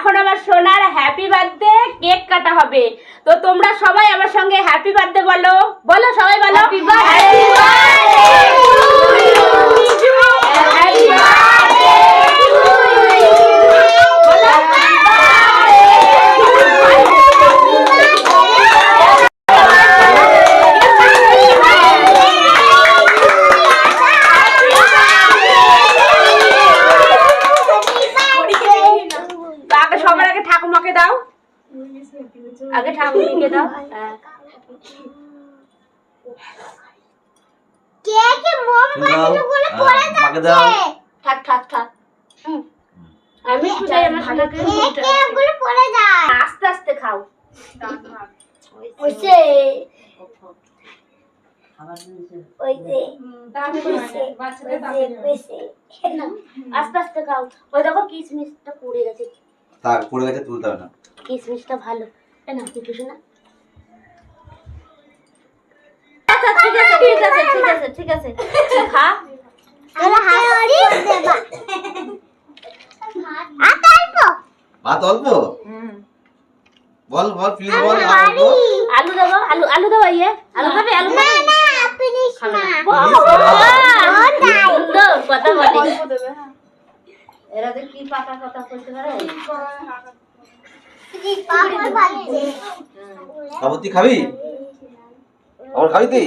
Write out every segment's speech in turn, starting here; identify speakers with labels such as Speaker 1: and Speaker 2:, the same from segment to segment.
Speaker 1: এখন আমার সোনার হ্যাপি বার্থডে কেক কাটা হবে। তো তোমরা সবাই আমার সঙ্গে হ্যাপি বার্থডে বলো। বলো সবাই বলো। হ্যাপি আগে আগে ঠাকুমাকে দাও। আগে ঠাকুমিকে দাও।
Speaker 2: কে কে মোম
Speaker 3: তুমি দাও।
Speaker 2: বাতিগুলো পড়ে যাচ্ছে?
Speaker 1: থাক থাক থাক। আমি একটু আমার সোনাকে
Speaker 2: কে কে পড়ে যায়?
Speaker 1: আস্তে আস্তে খাও।
Speaker 2: ওইসে।
Speaker 1: আস্তে আস্তে খাও। ওই দেখো কিসমিসটা পড়ে গেছে।
Speaker 3: থাক পড়ে গেছে তুলতে হবে না।
Speaker 1: কিসমিসটা ভালো। তাই না তুই কিছু না আচ্ছা ঠিক আছে ঠিক আছে ঠিক আছে ঠিক আছে। খা।
Speaker 2: আরে হাসি দেবা। আতালপো
Speaker 3: ভাত অল্প? বল বল প্লিজ বল
Speaker 1: আলু দেবো আলু আলু দেবো ইয়ে। আলু খাবে আলু
Speaker 2: না না প্লিজ না।
Speaker 1: কথা বলে। এরা তো কি পাকা কথা বলতে পারে
Speaker 3: তুই খাবি আমার খাবি তুই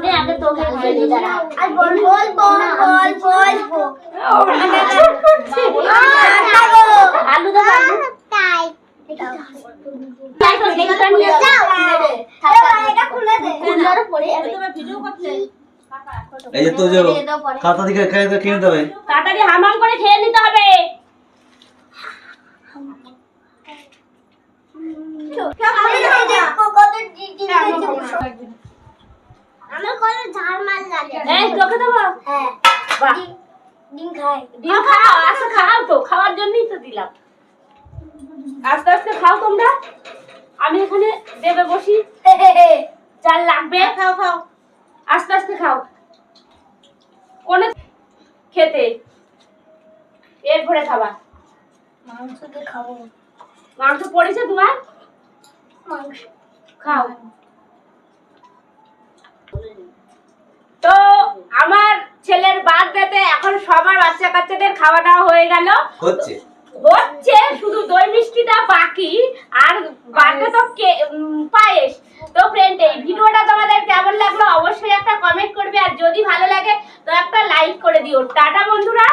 Speaker 1: নে আগে তোকে বলি দাঁড়া
Speaker 2: আর বল বল বল বল বল
Speaker 1: আলু দেবো
Speaker 3: এই যে তো যে খাতা দিকে খেয়ে দে খেয়ে দেবে
Speaker 1: তাড়াতাড়ি হামাম করে খেয়ে নিতে হবে।
Speaker 2: আমার কত ঝাড়মাল লাগে।
Speaker 1: এই তোকে দেবো?
Speaker 2: হ্যাঁ।
Speaker 1: বাহ।
Speaker 2: ডিম খাই।
Speaker 1: ডিম খাও খাও তো খাওয়ার জন্যই তো দিলাম। আস্তে আস্তে খাও তোমরা। আমি এখানে দেবে বসি। খেতে। এরপরে খাবা।
Speaker 2: মাংস দিয়ে খাব।
Speaker 1: মাংস পড়েছে তোমার?
Speaker 2: মাংস।
Speaker 1: খাও। তো আমার ছেলের বার্থডেতে এখন সবার বাচ্চা কাচ্চাদের খাওয়া দাওয়া হয়ে গেল।
Speaker 3: হচ্ছে।
Speaker 1: হচ্ছে শুধু দই মিষ্টিটা বাকি। আর বাকি তো কে- তো লাইক করে দিও। টাটা বন্ধুরা।